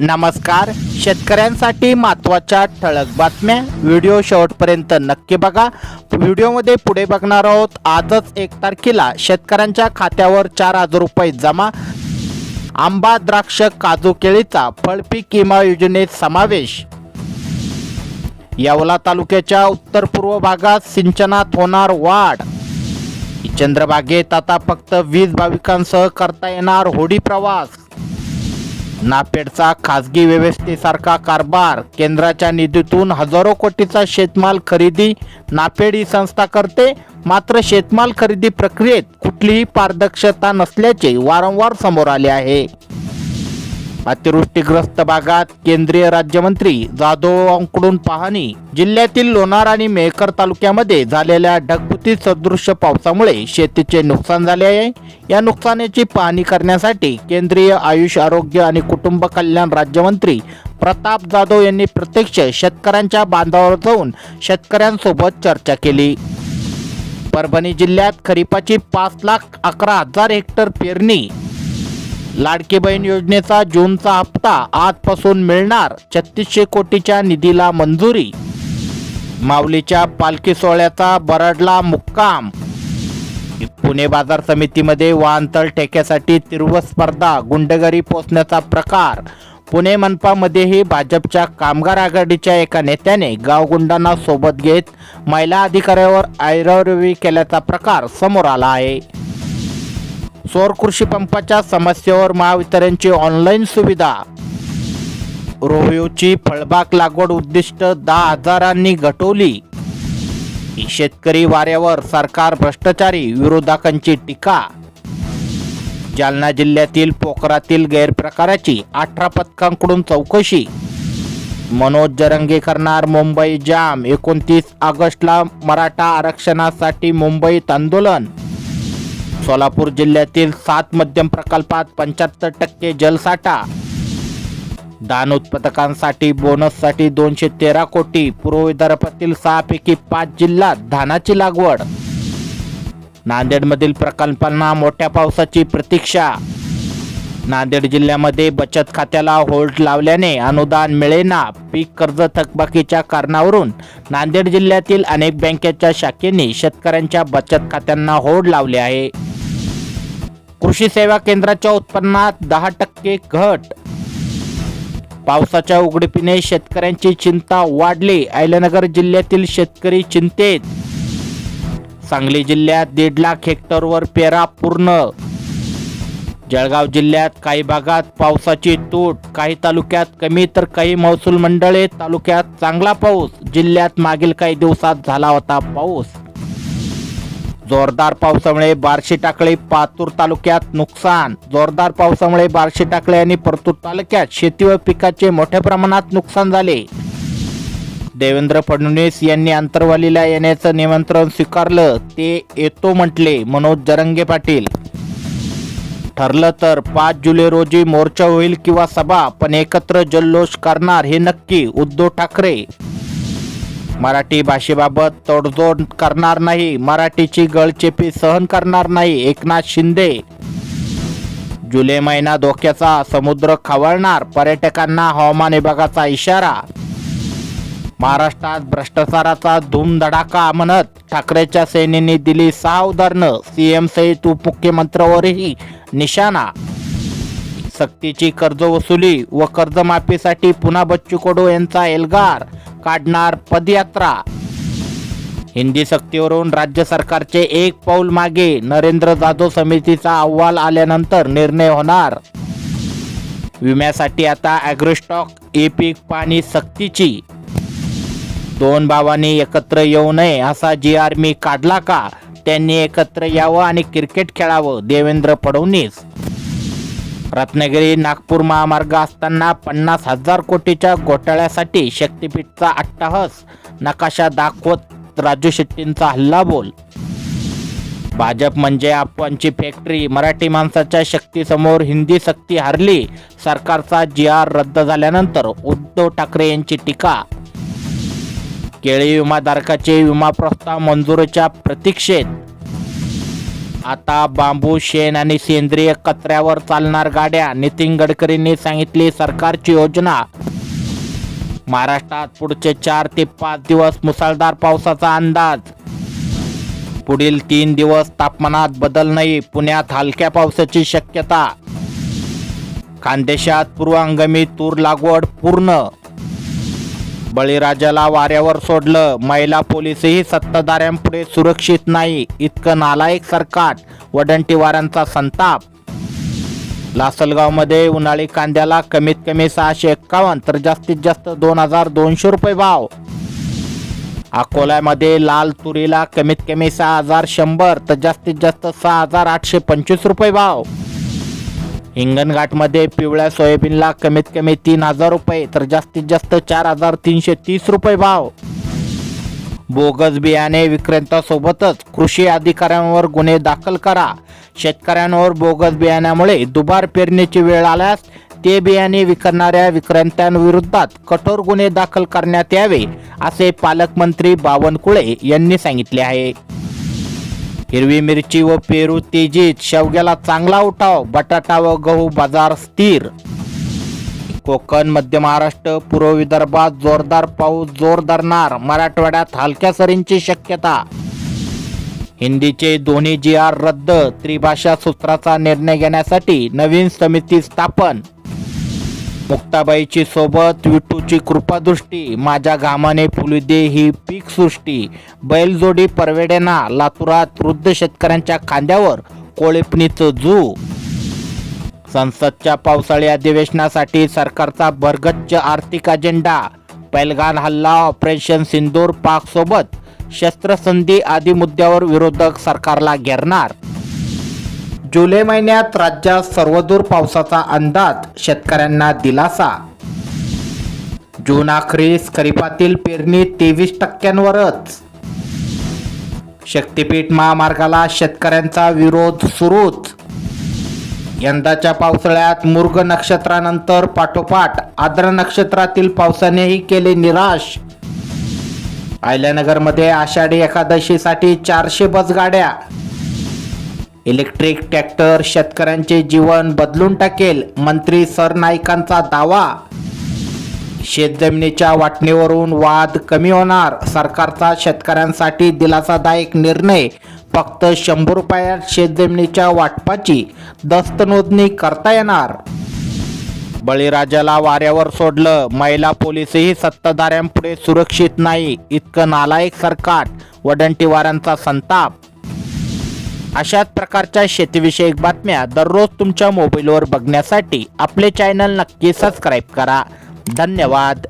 नमस्कार. शेतकऱ्यांसाठी महत्त्वाच्या ठळक बातम्या व्हिडिओ शेवटपर्यंत नक्की बघा. व्हिडिओमध्ये पुढे बघणार आहोत आजच एक तारखेला शेतकऱ्यांच्या खात्यावर चार हजार रुपये जमा. आंबा द्राक्ष काजू केळीचा फळपीक विमा योजनेत समावेश. यावला तालुक्याच्या उत्तर पूर्व भागात सिंचनात होणार वाढ. चंद्रबागेत आता फक्त वीज भाविकांसह करता येणार होडी प्रवास. नापेडचा खासगी व्यवस्थेसारखा कारभार केंद्राच्या निधीतून हजारो कोटीचा शेतमाल खरेदी नापेड ही संस्था करते. मात्र शेतमाल खरेदी प्रक्रियेत कुठलीही पारदर्शकता नसल्याचे वारंवार समोर आले आहे. अतिवृष्टीग्रस्त भागात केंद्रीय राज्यमंत्री जाधवांकडून पाहणी. जिल्ह्यातील लोणार आणि मेहकर तालुक्यामध्ये झालेल्या ढगफुटी सदृश्य पावसामुळे शेतीचे नुकसान झाले आहे. या नुकसानीची पाहणी करण्यासाठी केंद्रीय आयुष आरोग्य आणि कुटुंब कल्याण राज्यमंत्री प्रताप जाधव यांनी प्रत्यक्ष शेतकऱ्यांच्या बांधावर जाऊन शेतकऱ्यांसोबत चर्चा केली. परभणी जिल्ह्यात खरीपाची पाच लाख अकरा हजार हेक्टर पेरणी लाडकी बहीण योजनेचा जूनचा हप्ता आजपासून मिळणार छत्तीसशे कोटीच्या निधीला मंजुरी. माऊलीच्या पालखी सोहळ्याचा बरडला मुक्काम. पुणे बाजार समितीमध्ये वाहनतळ ठेक्यासाठी तीव्र स्पर्धा गुंडगिरी पोचण्याचा प्रकार. पुणे मनपामध्येही भाजपच्या कामगार आघाडीच्या एका नेत्याने गावगुंडांना सोबत घेत महिला अधिकाऱ्यावर ऐरवी केल्याचा प्रकार समोर आला आहे. सौर कृषी पंपाच्या समस्येवर महावितरणची ऑनलाईन सुविधा. रोहिओची फळबाग लागवड उद्दिष्ट दहा हजारांनी घटवली शेतकरी वाऱ्यावर सरकार भ्रष्टाचारी विरोधकांची टीका. जालना जिल्ह्यातील पोखरातील गैरप्रकाराची अठरा पथकांकडून चौकशी. मनोज जरंगे करणार मुंबई जाम एकोणतीस ऑगस्टला मराठा आरक्षणासाठी मुंबईत आंदोलन. सोलापूर जिल्ह्यातील सात मध्यम प्रकल्पात पंच्याहत्तर टक्के जलसाठा. धान उत्पादकांसाठी बोनससाठी दोनशे तेरा कोटी पूर्व विदर्भातील सहापैकी पाच जिल्ह्यात धानाची लागवड. नांदेडमधील प्रकल्पांना मोठ्या पावसाची प्रतीक्षा नांदेड जिल्ह्यामध्ये बचत खात्याला होल्ड लावल्याने अनुदान मिळेना. पीक कर्ज थकबाकीच्या कारणावरून नांदेड जिल्ह्यातील अनेक बँकेच्या शाखेने शेतकऱ्यांच्या बचत खात्यांना होल्ड लावले आहे. कृषी सेवा केंद्राच्या उत्पन्नात दहा टक्के घट. पावसाच्या उघडपीने शेतकऱ्यांची चिंता वाढली. अहिल्यानगर जिल्ह्यातील शेतकरी चिंतेत. सांगली जिल्ह्यात दीड लाख हेक्टरवर पेरा पूर्ण जळगाव जिल्ह्यात काही भागात पावसाची तूट काही तालुक्यात कमी तर काही महसूल मंडळे तालुक्यात चांगला पाऊस जिल्ह्यात मागील काही दिवसात झाला होता पाऊस. जोरदार पावसामुळे बार्शी टाकळी पातूर तालुक्यात नुकसान. जोरदार पावसामुळे बार्शी टाकळी आणि परतूर तालुक्यात शेती व पिकाचे मोठ्या प्रमाणात नुकसान झाले. देवेंद्र फडणवीस यांनी आंतरवालीला येण्याचं निमंत्रण स्वीकारलं ते येतो म्हटले मनोज जरंगे पाटील. ठरलं तर पाच जुलै रोजी मोर्चा होईल किंवा सभा पण एकत्र जल्लोष करणार हे नक्की उद्धव ठाकरे. मराठी भाषेबाबत तोडजोड करणार नाही मराठीची गळचेपी सहन करणार नाही एकनाथ शिंदे. जुलै महिना धोक्याचा समुद्र खवळणार पर्यटकांना हवामान विभागाचा इशारा. महाराष्ट्रात भ्रष्टाचाराचा धूमधडाका म्हणत ठाकरेच्या सेनेने दिली सहा उदाहरणं. सीएम सहित उपमुख्यमंत्र्यावरही निशाणा. सक्तीची कर्ज वसुली व कर्जमाफीसाठी पुन्हा बच्चू कडू यांचा एल्गार काढणार पदयात्रा. हिंदी सक्तीवरून राज्य सरकारचे एक पाऊल मागे नरेंद्र जाधव समितीचा अहवाल आल्यानंतर निर्णय होणार. विम्यासाठी आता ॲग्रोस्टॉक ई पीक पाणी सक्तीची. दोन भावांनी एकत्र येऊ नये असा जी आर मी काढला का? त्यांनी एकत्र यावं आणि क्रिकेट खेळावं देवेंद्र फडणवीस. रत्नागिरी नागपूर महामार्ग असताना पन्नास हजार कोटीच्या घोटाळ्यासाठी शक्तीपीठचा अट्टाहस नकाशा दाखवत राजू शेट्टींचा हल्लाबोल. भाजप म्हणजे आपणची फॅक्टरी मराठी माणसाच्या शक्तीसमोर हिंदी सक्ती हरली सरकारचा जी आर रद्द झाल्यानंतर उद्धव ठाकरे यांची टीका. केळी विमाधारकाचे विमा प्रस्ताव मंजुरीच्या प्रतीक्षेत. आता बांबू शेण आणि सेंद्रिय कचऱ्यावर चालणार गाड्या नितीन गडकरींनी सांगितली सरकारची योजना. महाराष्ट्रात पुढचे चार ते पाच दिवस मुसळधार पावसाचा अंदाज. पुढील तीन दिवस तापमानात बदल नाही पुण्यात हलक्या पावसाची शक्यता. खानदेशात पूर्वांगमी तूर लागवड पूर्ण बळीराजाला वाऱ्यावर सोडलं. महिला पोलीसही सत्ताधाऱ्यांपुढे सुरक्षित नाही. इतकं नालायक सरकार वडंटीवारांचा संताप. लासलगावमध्ये उन्हाळी कांद्याला कमीत कमी सहाशे एक्कावन्न तर जास्तीत जास्त दोन हजार दोनशे रुपये भाव. अकोल्यामध्ये लाल तुरीला कमीत कमी सहा हजार शंभर तर जास्तीत जास्त सहा हजार आठशे पंचवीस रुपये भाव. हिंगणघाटमध्ये पिवळ्या सोयाबीनला कमीत कमी तीन हजार रुपये तर जास्तीत जास्त चार हजार तीनशे तीस रुपये भाव. बोगस बियाणे विक्रेत्यासोबतच कृषी अधिकाऱ्यांवर गुन्हे दाखल करा. शेतकऱ्यांवर बोगस बियाण्यामुळे दुबार पेरणीची वेळ आल्यास ते बियाणे विकणाऱ्या विक्रेत्यांविरोधात कठोर गुन्हे दाखल करण्यात यावे असे पालकमंत्री बावनकुळे यांनी सांगितले आहे. हिरवी मिरची व पेरू तेजीत शेवग्याला चांगला उठाव बटाटा व गहू बाजार स्थिर. कोकण मध्य महाराष्ट्र पूर्व विदर्भात जोरदार पाऊस जोर धरणार मराठवाड्यात हलक्या सरींची शक्यता. हिंदीचे दोन्ही जी आर रद्द त्रिभाषा सूत्राचा निर्णय घेण्यासाठी नवीन समिती स्थापन. मुक्ताबाईची सोबत विठूची कृपादृष्टी माझ्या घामाने फुलुदे ही पीक सृष्टी. बैलजोडी परवेडेना लातुरात वृद्ध शेतकऱ्यांच्या खांद्यावर कोळेपणीचं जू. संसदच्या पावसाळी अधिवेशनासाठी सरकारचा भरगच्च आर्थिक अजेंडा पैलगान हल्ला ऑपरेशन सिंदूर पाक सोबत शस्त्रसंधी आदी मुद्द्यावर विरोधक सरकारला घेरणार. जुलै महिन्यात राज्यात सर्वदूर पावसाचा अंदाज शेतकऱ्यांना दिलासा. जून अखेरीस खरीपातील पेरणी तेवीस टक्क्यांवरच. शक्तीपीठ महामार्गाला शेतकऱ्यांचा विरोध सुरूच. यंदाच्या पावसाळ्यात मुर्ग नक्षत्रानंतर पाठोपाठ आद्र नक्षत्रातील पावसानेही केले निराश. आयल्यानगरमध्ये आषाढी एकादशीसाठी चारशे बसगाड्या. इलेक्ट्रिक ट्रॅक्टर शेतकऱ्यांचे जीवन बदलून टाकेल मंत्री सरनाईकांचा दावा. शेतजमिनीच्या वाटणीवरून वाद कमी होणार सरकारचा शेतकऱ्यांसाठी दिलासादायक निर्णय. फक्त शंभर रुपयात शेतजमिनीच्या वाटपाची दस्तनोदणी करता येणार. बळीराजाला वाऱ्यावर सोडलं महिला पोलीसही सत्ताधाऱ्यांपुढे सुरक्षित नाही इतकं नालायक सरकार वडंटीवारांचा संताप. अशाच प्रकारच्या शेतीविषयक बातम्या दररोज तुमच्या मोबाईलवर बघण्यासाठी आपले चॅनल नक्की सबस्क्राईब करा. धन्यवाद.